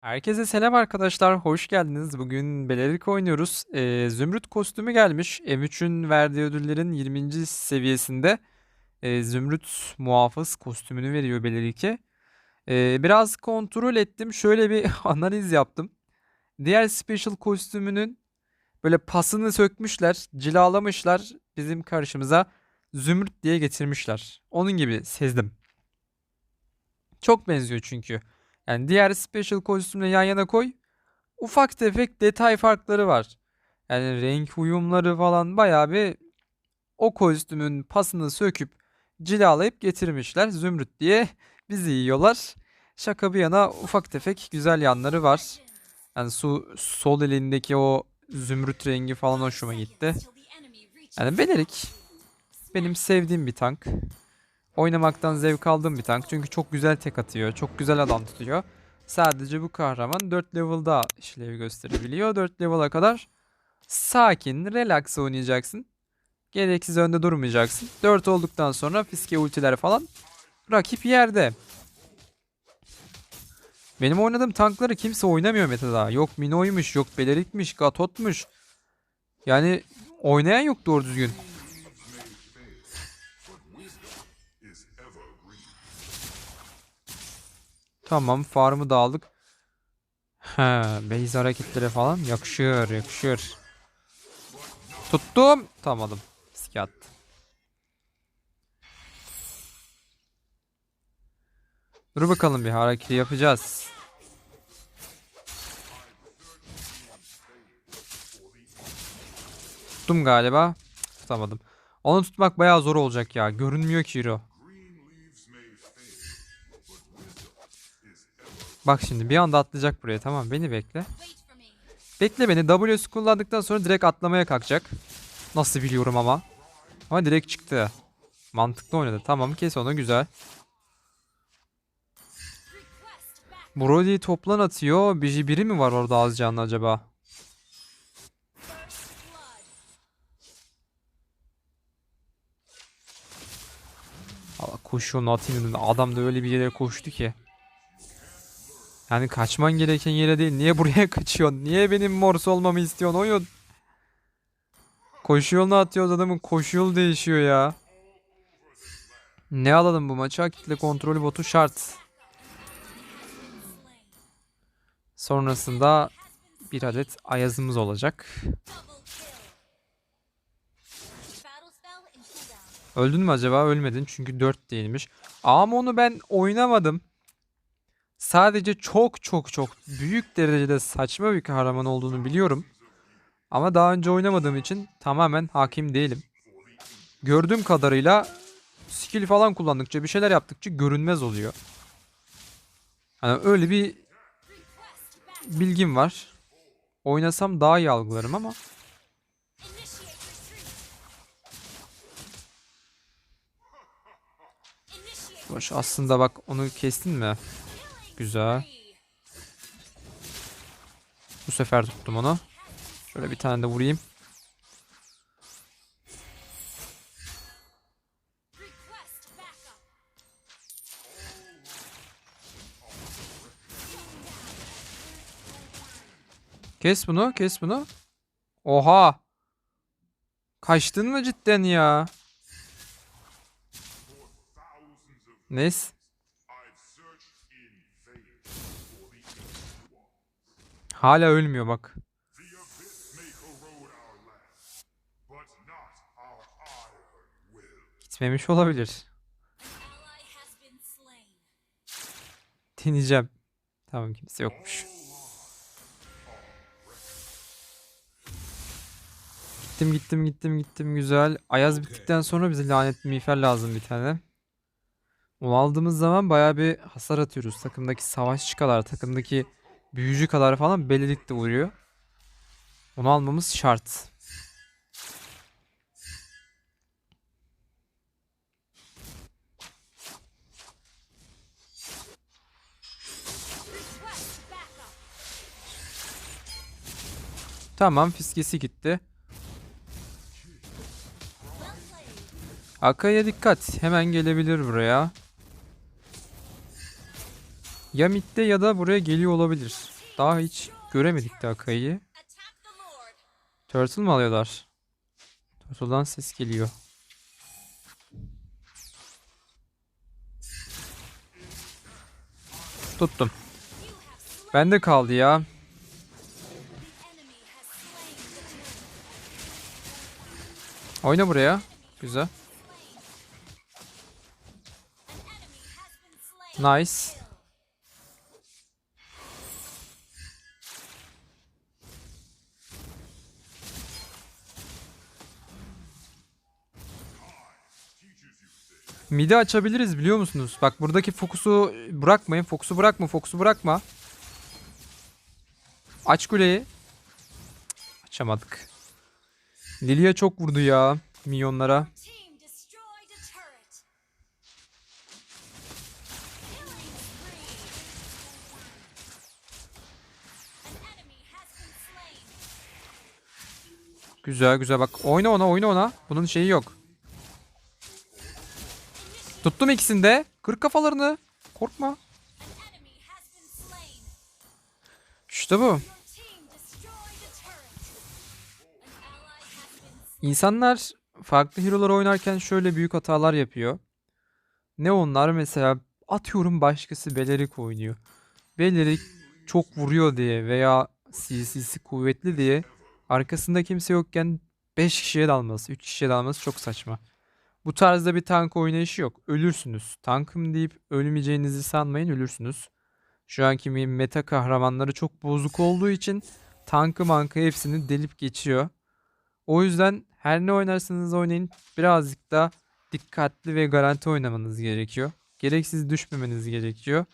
Herkese selam arkadaşlar, hoş geldiniz. Bugün Belerik oynuyoruz. Ee, Zümrüt kostümü gelmiş. M3'ün verdiği ödüllerin 20. seviyesinde e, Zümrüt muhafız kostümünü veriyor Belerik'e. Ee, biraz kontrol ettim. Şöyle bir analiz yaptım. Diğer special kostümünün böyle pasını sökmüşler, cilalamışlar. Bizim karşımıza Zümrüt diye getirmişler. Onun gibi sezdim. Çok benziyor çünkü. Yani diğer special kostümle yan yana koy. Ufak tefek detay farkları var. Yani renk uyumları falan bayağı bir o kostümün pasını söküp cilalayıp getirmişler. Zümrüt diye bizi yiyorlar. Şaka bir yana ufak tefek güzel yanları var. Yani su sol elindeki o zümrüt rengi falan hoşuma gitti. Yani Belerik benim sevdiğim bir tank. Oynamaktan zevk aldığım bir tank. Çünkü çok güzel tek atıyor. Çok güzel adam tutuyor. Sadece bu kahraman 4 level'da işlevi gösterebiliyor. 4 level'a kadar sakin, relax oynayacaksın. Gereksiz önde durmayacaksın. 4 olduktan sonra fiske ultiler falan rakip yerde. Benim oynadığım tankları kimse oynamıyor metada. Yok Mino'ymuş, yok Belerik'miş, Gatot'muş. Yani oynayan yok doğru düzgün. Tamam farmı da aldık. He, base hareketleri falan yakışır yakışır. Tuttum. Tutamadım. Riske. Dur bakalım bir hareketi yapacağız. Tuttum galiba. Tutamadım. Onu tutmak bayağı zor olacak ya. Görünmüyor ki hero. Bak şimdi bir anda atlayacak buraya tamam beni bekle. Bekle beni W'su kullandıktan sonra direkt atlamaya kalkacak. Nasıl biliyorum ama. Ama direkt çıktı. Mantıklı oynadı. Tamam kes onu güzel. Brody toplan atıyor. Bir biri mi var orada az canlı acaba? Allah koşuyor atayım Adam da öyle bir yere koştu ki. Yani kaçman gereken yere değil. Niye buraya kaçıyorsun? Niye benim morse olmamı istiyorsun oyun? Koşu yoluna atıyoruz adamın koşu yolu değişiyor ya. Ne alalım bu maça? Kitle kontrolü botu şart. Sonrasında bir adet ayazımız olacak. Öldün mü acaba? Ölmedin çünkü 4 değilmiş. Ama onu ben oynamadım. Sadece çok çok çok büyük derecede saçma bir kahraman olduğunu biliyorum. Ama daha önce oynamadığım için tamamen hakim değilim. Gördüğüm kadarıyla skill falan kullandıkça bir şeyler yaptıkça görünmez oluyor. Hani öyle bir bilgim var. Oynasam daha iyi algılarım ama Boş aslında bak onu kestin mi? Güzel. Bu sefer tuttum onu. Şöyle bir tane de vurayım. Kes bunu, kes bunu. Oha. Kaçtın mı cidden ya? Neyse. Hala ölmüyor bak. Gitmemiş olabilir. Deneyeceğim. Tamam kimse yokmuş. Gittim gittim gittim gittim güzel. Ayaz bittikten sonra bize lanetli miğfer lazım bir tane. Onu aldığımız zaman baya bir hasar atıyoruz. Takımdaki savaşçı kadar, takımdaki büyücü kadar falan belilik de vuruyor. Onu almamız şart. Tamam fiskesi gitti. Akai'ye dikkat. Hemen gelebilir buraya. Ya midde ya da buraya geliyor olabilir. Daha hiç göremedik de Akai'yi. Turtle mı alıyorlar? Turtle'dan ses geliyor. Tuttum. Bende kaldı ya. Oyna buraya. Güzel. Nice. Midi açabiliriz biliyor musunuz? Bak buradaki fokusu bırakmayın. Fokusu bırakma. Fokusu bırakma. Aç kuleyi. Açamadık. Lilia çok vurdu ya. Minyonlara. Team destroyed a turret. Killing spree. An enemy has been slain. Güzel güzel bak. Oyna ona oyna ona. Bunun şeyi yok. Tuttum ikisini de. Kır kafalarını. Korkma. İşte bu. İnsanlar farklı hero'lar oynarken şöyle büyük hatalar yapıyor. Ne onlar mesela atıyorum başkası Belerik oynuyor. Belerik çok vuruyor diye veya CC'si kuvvetli diye arkasında kimse yokken 5 kişiye dalması, 3 kişiye dalması çok saçma. Bu tarzda bir tank oynayışı yok. Ölürsünüz. Tankım deyip ölmeyeceğinizi sanmayın ölürsünüz. Şu anki meta kahramanları çok bozuk olduğu için tankı mankı hepsini delip geçiyor. O yüzden her ne oynarsanız oynayın birazcık da dikkatli ve garanti oynamanız gerekiyor. Gereksiz düşmemeniz gerekiyor.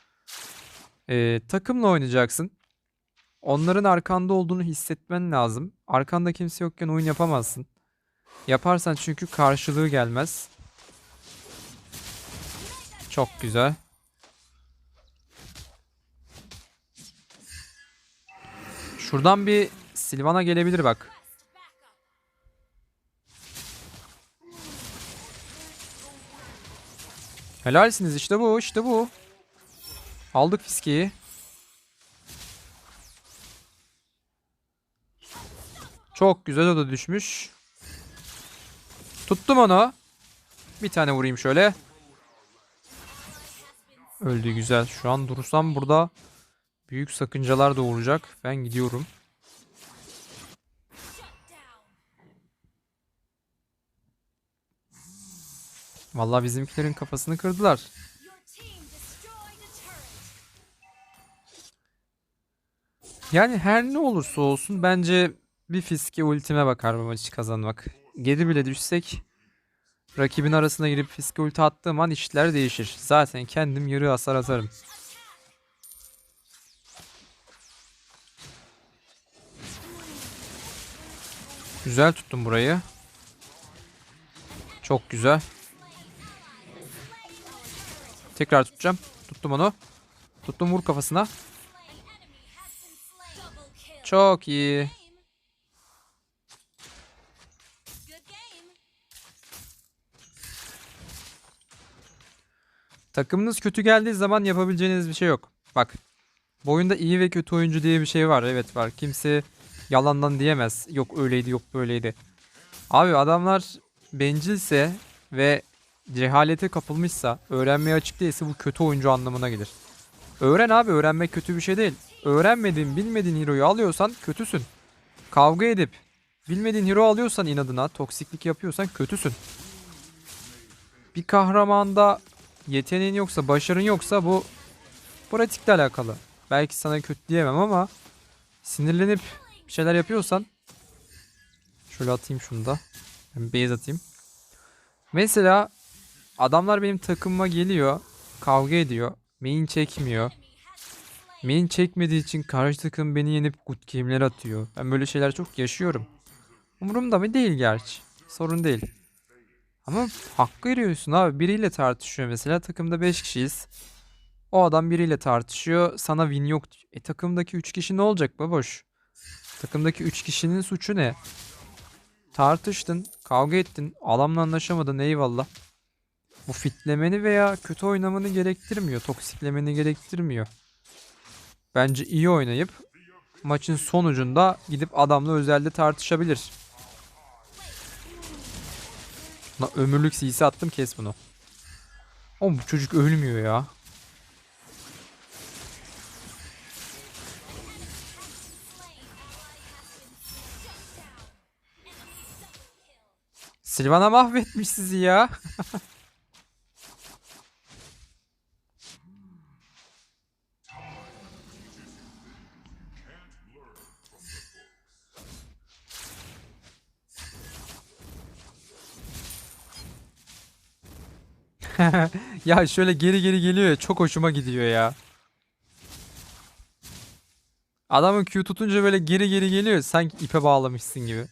Ee, takımla oynayacaksın. Onların arkanda olduğunu hissetmen lazım. Arkanda kimse yokken oyun yapamazsın. Yaparsan çünkü karşılığı gelmez. Çok güzel. Şuradan bir Silvana gelebilir bak. Helalsiniz işte bu işte bu. Aldık fiskeyi. Çok güzel o da düşmüş. Tuttum onu. Bir tane vurayım şöyle. Öldü güzel. Şu an durursam burada büyük sakıncalar doğuracak. Ben gidiyorum. Vallahi bizimkilerin kafasını kırdılar. Yani her ne olursa olsun bence bir fiske ultime bakar bu maçı kazanmak. Geri bile düşsek rakibin arasına girip fiske ulti attığım an işler değişir. Zaten kendim yarı hasar atarım. Güzel tuttum burayı. Çok güzel. Tekrar tutacağım. Tuttum onu. Tuttum vur kafasına. Çok iyi. Takımınız kötü geldiği zaman yapabileceğiniz bir şey yok. Bak. Bu oyunda iyi ve kötü oyuncu diye bir şey var. Evet var. Kimse yalandan diyemez. Yok öyleydi yok böyleydi. Abi adamlar bencilse ve cehalete kapılmışsa, öğrenmeye açık değilse bu kötü oyuncu anlamına gelir. Öğren abi öğrenmek kötü bir şey değil. Öğrenmediğin, bilmediğin hero'yu alıyorsan kötüsün. Kavga edip bilmediğin hero alıyorsan inadına, toksiklik yapıyorsan kötüsün. Bir kahramanda yeteneğin yoksa, başarın yoksa bu pratikle alakalı. Belki sana kötü diyemem ama sinirlenip bir şeyler yapıyorsan şöyle atayım şunu da. Base atayım. Mesela adamlar benim takımıma geliyor, kavga ediyor, main çekmiyor. Main çekmediği için karşı takım beni yenip good game'ler atıyor. Ben böyle şeyler çok yaşıyorum. Umurumda mı değil gerçi. Sorun değil. Ama hakkı veriyorsun abi. Biriyle tartışıyor mesela. Takımda 5 kişiyiz. O adam biriyle tartışıyor. Sana win yok. E takımdaki 3 kişi ne olacak baboş? Takımdaki 3 kişinin suçu ne? Tartıştın, kavga ettin, adamla anlaşamadın eyvallah. Bu fitlemeni veya kötü oynamanı gerektirmiyor. Toksiklemeni gerektirmiyor. Bence iyi oynayıp maçın sonucunda gidip adamla özelde tartışabilir. Lan ömürlük CC attım kes bunu. Oğlum bu çocuk ölmüyor ya. Silvana mahvetmiş sizi ya. ya şöyle geri geri geliyor ya çok hoşuma gidiyor ya. Adamın Q tutunca böyle geri geri geliyor sanki ipe bağlamışsın gibi.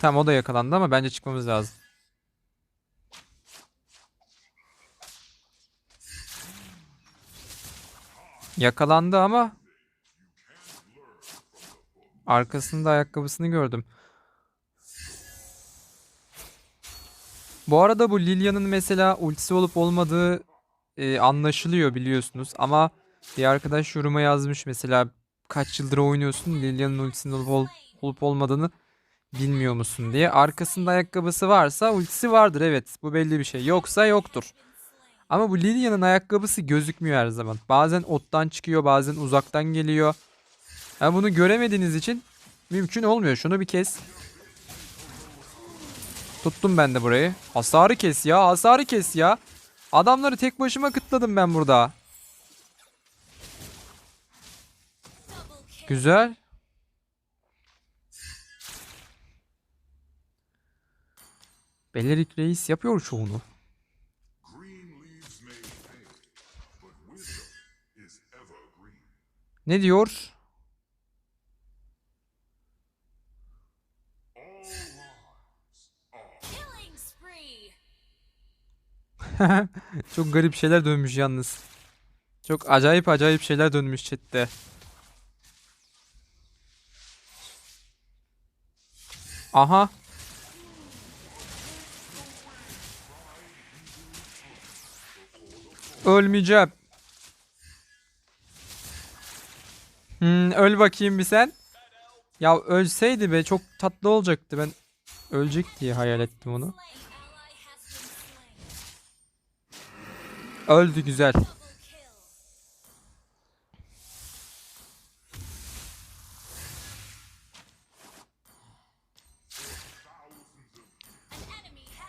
Tamam o da yakalandı ama bence çıkmamız lazım. Yakalandı ama arkasında ayakkabısını gördüm. Bu arada bu Lilia'nın mesela ultisi olup olmadığı e, anlaşılıyor biliyorsunuz ama bir arkadaş yoruma yazmış mesela kaç yıldır oynuyorsun Lilia'nın ultisinin olup, ol- olup olmadığını bilmiyor musun diye. Arkasında ayakkabısı varsa ultisi vardır evet bu belli bir şey. Yoksa yoktur. Ama bu Lilia'nın ayakkabısı gözükmüyor her zaman. Bazen ottan çıkıyor bazen uzaktan geliyor. Yani bunu göremediğiniz için mümkün olmuyor. Şunu bir kes. Tuttum ben de burayı. Hasarı kes ya hasarı kes ya. Adamları tek başıma kıtladım ben burada. Güzel. Belerik Reis yapıyor çoğunu. Ne diyor? Çok garip şeyler dönmüş yalnız. Çok acayip acayip şeyler dönmüş chatte. Aha. Ölmeyeceğim. Hmm, öl bakayım bir sen. Ya ölseydi be çok tatlı olacaktı. Ben ölecek diye hayal ettim onu. Öldü güzel.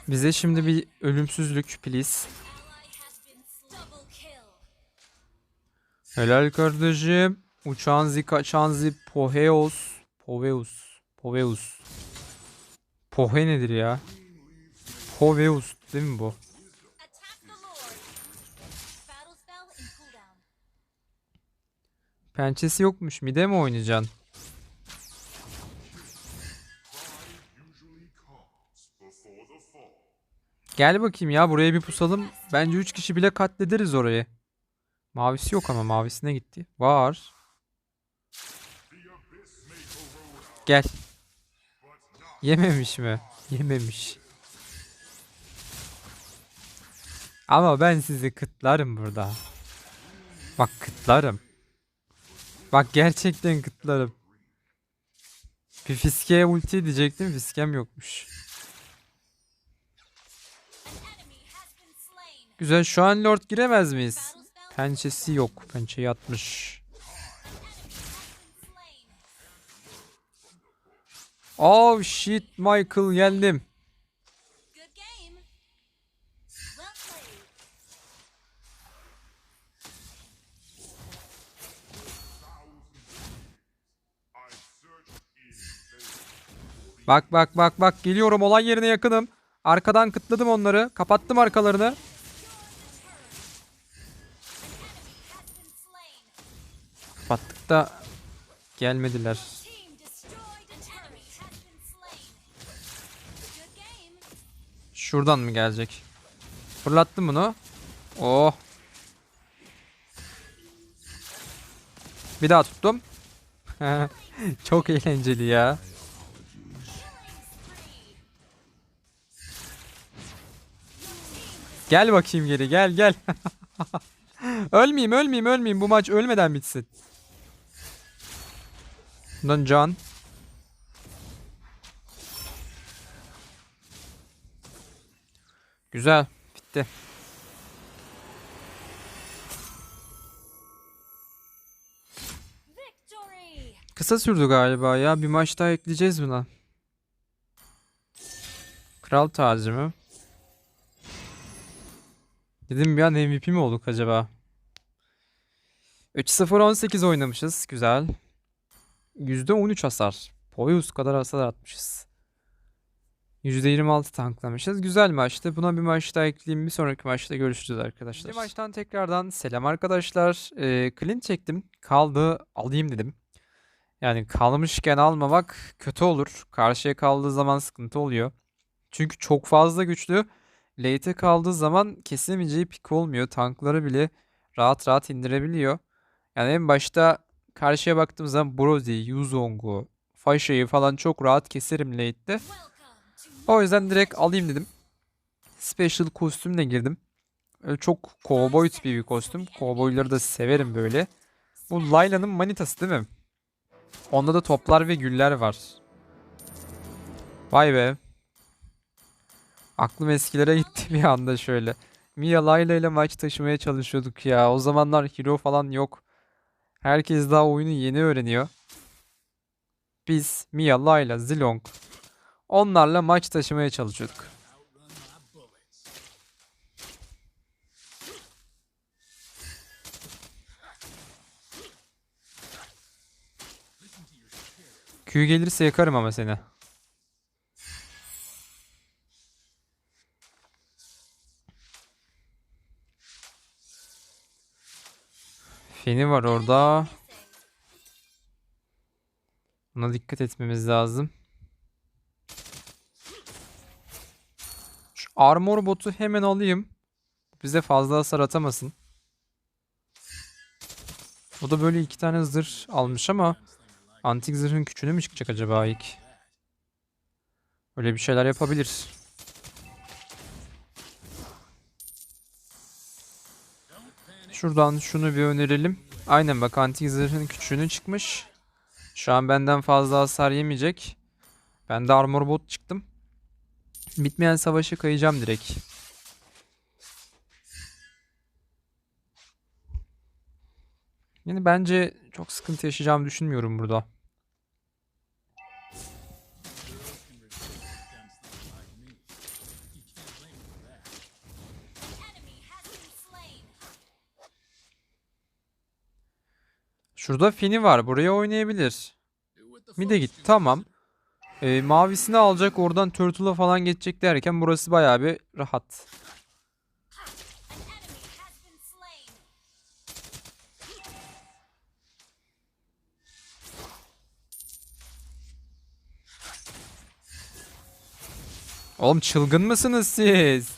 Bize şimdi bir ölümsüzlük please. Helal kardeşim. Uçan zi kaçan zi Poheos. Poveus. Poveus. Pohe nedir ya? Poveus değil mi bu? Pençesi yokmuş. Mide mi oynayacaksın? Gel bakayım ya buraya bir pusalım. Bence 3 kişi bile katlederiz orayı. Mavisi yok ama mavisine gitti. Var. Gel. Yememiş mi? Yememiş. Ama ben sizi kıtlarım burada. Bak kıtlarım. Bak gerçekten kıtlarım. Bir fiskeye ulti diyecektim. Fiskem yokmuş. Güzel şu an lord giremez miyiz? Pençesi yok. Pençeyi atmış. slain. Oh shit Michael geldim. Bak bak bak bak geliyorum olay yerine yakınım. Arkadan kıtladım onları. Kapattım arkalarını. Kapattık da gelmediler. Şuradan mı gelecek? Fırlattım bunu. Oh. Bir daha tuttum. Çok eğlenceli ya. Gel bakayım geri gel gel. ölmeyeyim ölmeyeyim ölmeyeyim bu maç ölmeden bitsin. Bundan can. Güzel bitti. Kısa sürdü galiba ya. Bir maç daha ekleyeceğiz buna. Kral tacı mı? Dedim bir an MVP mi olduk acaba? 3-0-18 oynamışız. Güzel. %13 hasar. Poyuz kadar hasar atmışız. %26 tanklamışız. Güzel maçtı. Buna bir maç daha ekleyeyim. Bir sonraki maçta görüşürüz arkadaşlar. Bir maçtan tekrardan selam arkadaşlar. Ee, clean çektim. Kaldı alayım dedim. Yani kalmışken almamak kötü olur. Karşıya kaldığı zaman sıkıntı oluyor. Çünkü çok fazla güçlü. Late'e kaldığı zaman kesemeyeceği pik olmuyor. Tankları bile rahat rahat indirebiliyor. Yani en başta karşıya baktığım zaman Brozy, Yuzong'u, Fasha'yı falan çok rahat keserim late'de. O yüzden direkt alayım dedim. Special kostümle girdim. Öyle çok cowboy tipi bir kostüm. Cowboyları da severim böyle. Bu Layla'nın manitası değil mi? Onda da toplar ve güller var. Vay be. Aklım eskilere gitti bir anda şöyle. Mia Layla ile maç taşımaya çalışıyorduk ya. O zamanlar hero falan yok. Herkes daha oyunu yeni öğreniyor. Biz Mia, Layla, Zilong onlarla maç taşımaya çalışıyorduk. Q gelirse yakarım ama seni. Feni var orada. Buna dikkat etmemiz lazım. Şu armor botu hemen alayım. Bize fazla hasar atamasın. O da böyle iki tane zırh almış ama antik zırhın küçüğüne mü çıkacak acaba ilk? Öyle bir şeyler yapabilir. Şuradan şunu bir önerelim. Aynen bak antik zırhın küçüğünü çıkmış. Şu an benden fazla hasar yemeyecek. Ben de armor bot çıktım. Bitmeyen savaşı kayacağım direkt. Yani bence çok sıkıntı yaşayacağımı düşünmüyorum burada. Şurada Fini var. Buraya oynayabilir. Bir de git. Tamam. Ee, mavisini alacak. Oradan Turtle'a falan geçecek derken burası bayağı bir rahat. Oğlum çılgın mısınız siz?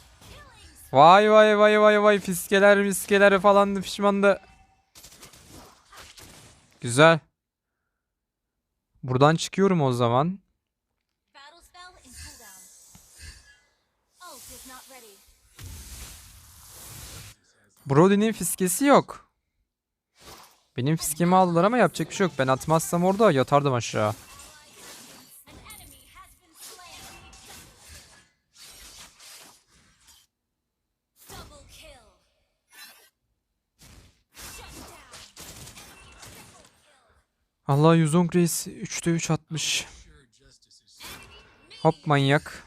Vay vay vay vay vay fiskeler miskeler falan da pişmandı. Güzel. Buradan çıkıyorum o zaman. Brody'nin fiskesi yok. Benim fiskemi aldılar ama yapacak bir şey yok. Ben atmazsam orada yatardım aşağı. Allah Yuzong Reis 3'te 3 atmış. Hop manyak.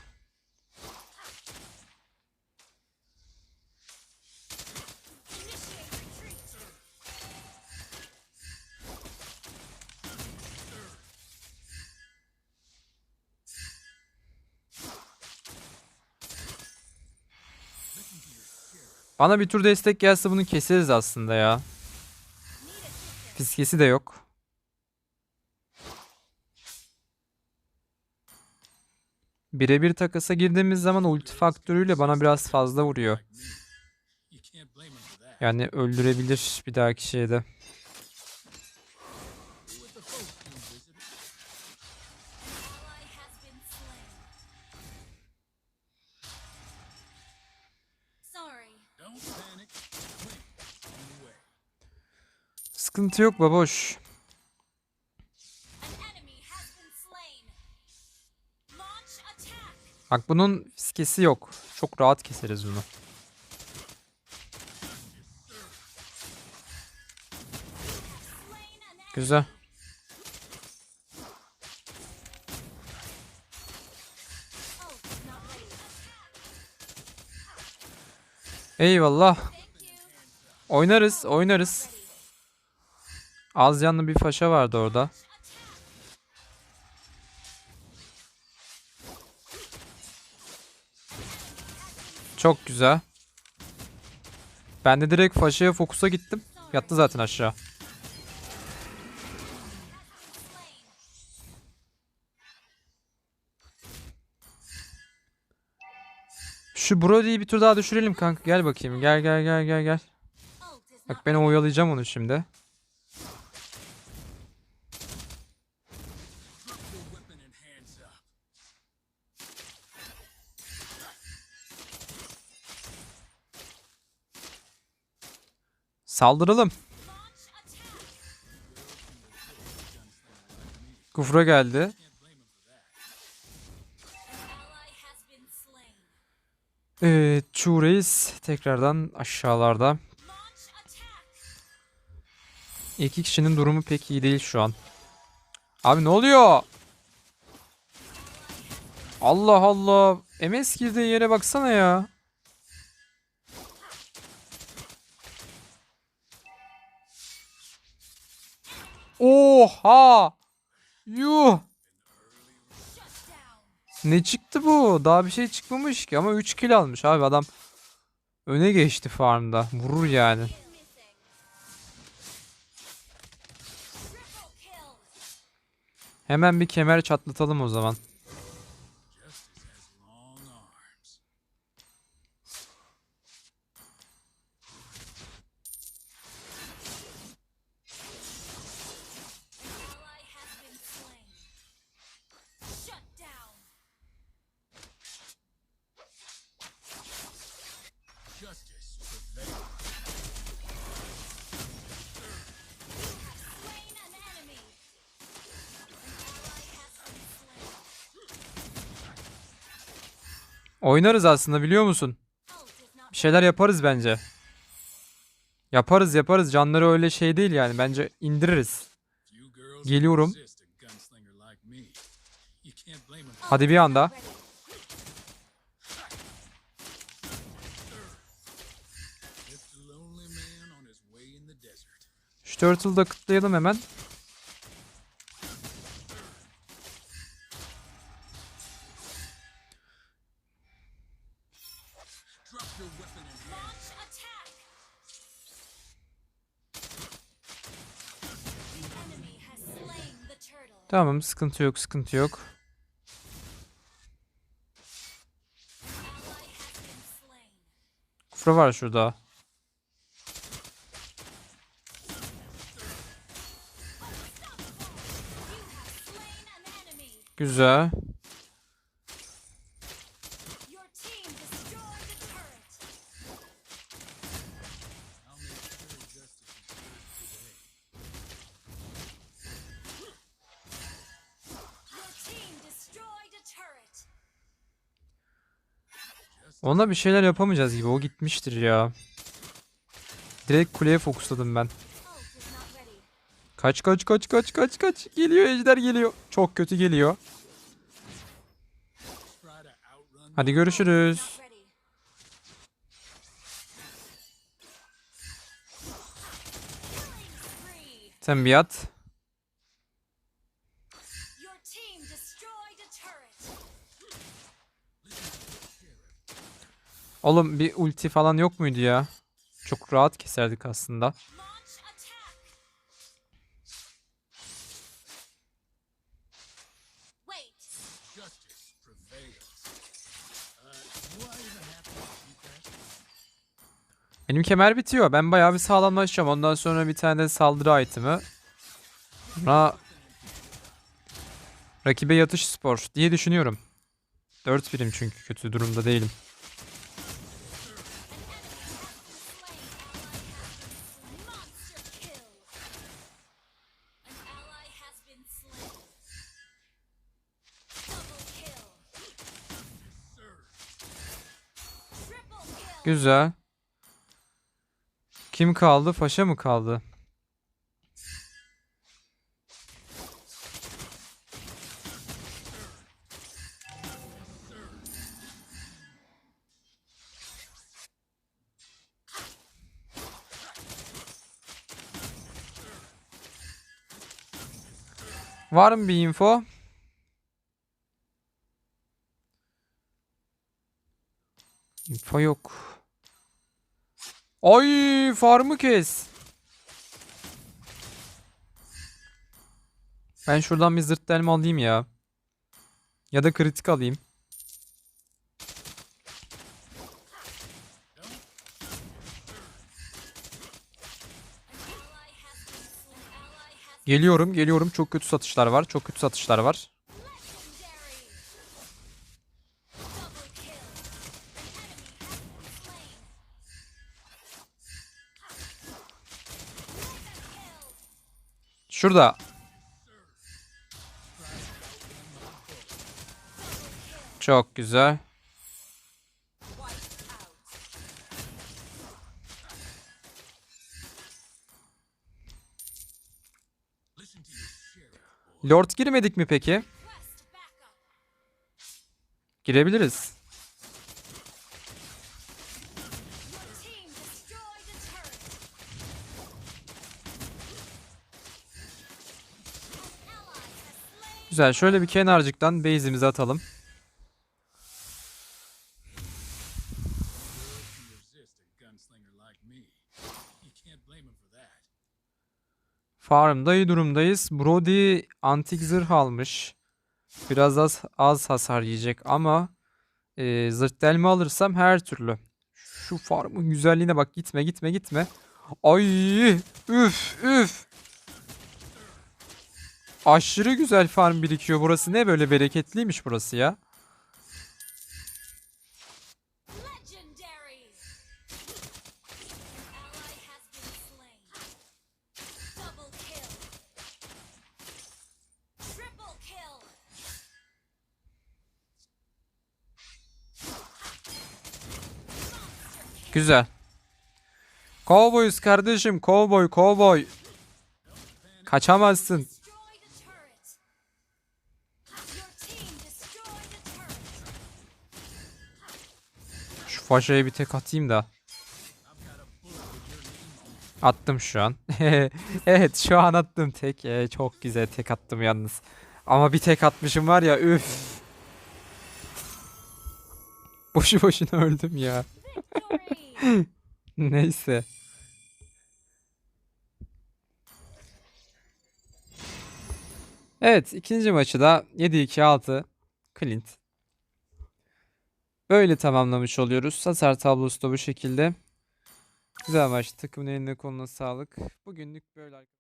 Bana bir tur destek gelse bunu keseriz aslında ya. Fiskesi de yok. Birebir takasa girdiğimiz zaman ulti faktörüyle bana biraz fazla vuruyor. Yani öldürebilir bir dahaki şeyde. Sıkıntı yok baboş. Bak bunun fiskesi yok. Çok rahat keseriz bunu. Güzel. Eyvallah. Oynarız, oynarız. Az canlı bir faşa vardı orada. Çok güzel. Ben de direkt faşaya fokusa gittim. Yattı zaten aşağı. Şu Brody'yi bir tur daha düşürelim kanka. Gel bakayım. Gel gel gel gel gel. Bak ben oyalayacağım onu şimdi. Saldıralım. Kufra geldi. Evet, Chu Reis tekrardan aşağılarda. İki kişinin durumu pek iyi değil şu an. Abi ne oluyor? Allah Allah. MS girdiği yere baksana ya. Oha! Yuh! Ne çıktı bu? Daha bir şey çıkmamış ki ama 3 kill almış abi adam. Öne geçti farmda. Vurur yani. Hemen bir kemer çatlatalım o zaman. Oynarız aslında biliyor musun? Bir şeyler yaparız bence. Yaparız yaparız. Canları öyle şey değil yani. Bence indiririz. Geliyorum. Hadi bir anda. Şu da kıtlayalım hemen. Drop your weapon. Launch attack. An enemy has slain the turtle. Tamam sıkıntı yok sıkıntı yok. Kufra var şurada. Güzel. Ona bir şeyler yapamayacağız gibi. O gitmiştir ya. Direkt kuleye fokusladım ben. Kaç kaç kaç kaç kaç kaç. Geliyor ejder geliyor. Çok kötü geliyor. Hadi görüşürüz. Sen bir at. Oğlum bir ulti falan yok muydu ya? Çok rahat keserdik aslında. Benim kemer bitiyor. Ben bayağı bir sağlamlaşacağım. Ondan sonra bir tane de saldırı itemi. Sonra rakibe yatış spor diye düşünüyorum. 4 birim çünkü kötü durumda değilim. Güzel. Kim kaldı? Faşa mı kaldı? Var mı bir info? Info yok. Ay farmı kes. Ben şuradan bir zırt delme alayım ya. Ya da kritik alayım. Geliyorum, geliyorum. Çok kötü satışlar var. Çok kötü satışlar var. Şurada. Çok güzel. Lord girmedik mi peki? Girebiliriz. Güzel. Şöyle bir kenarcıktan base'imizi atalım. Farmda iyi durumdayız. Brody antik zırh almış. Biraz az, az hasar yiyecek ama e, zırh delme alırsam her türlü. Şu farmın güzelliğine bak. Gitme gitme gitme. Ay üf üf. Aşırı güzel farm birikiyor. Burası ne böyle bereketliymiş burası ya. Güzel. Cowboys kardeşim. Cowboy cowboy. Kaçamazsın. Şu faşaya bir tek atayım da. Attım şu an. Evet şu an attım tek. Ee, çok güzel tek attım yalnız. Ama bir tek atmışım var ya üf. Boşu boşuna öldüm ya. Neyse. Evet ikinci maçı da 7-2-6 Clint. Böyle tamamlamış oluyoruz. Hasar tablosu da bu şekilde. Güzel maç. Takımın eline koluna sağlık. Bugünlük böyle.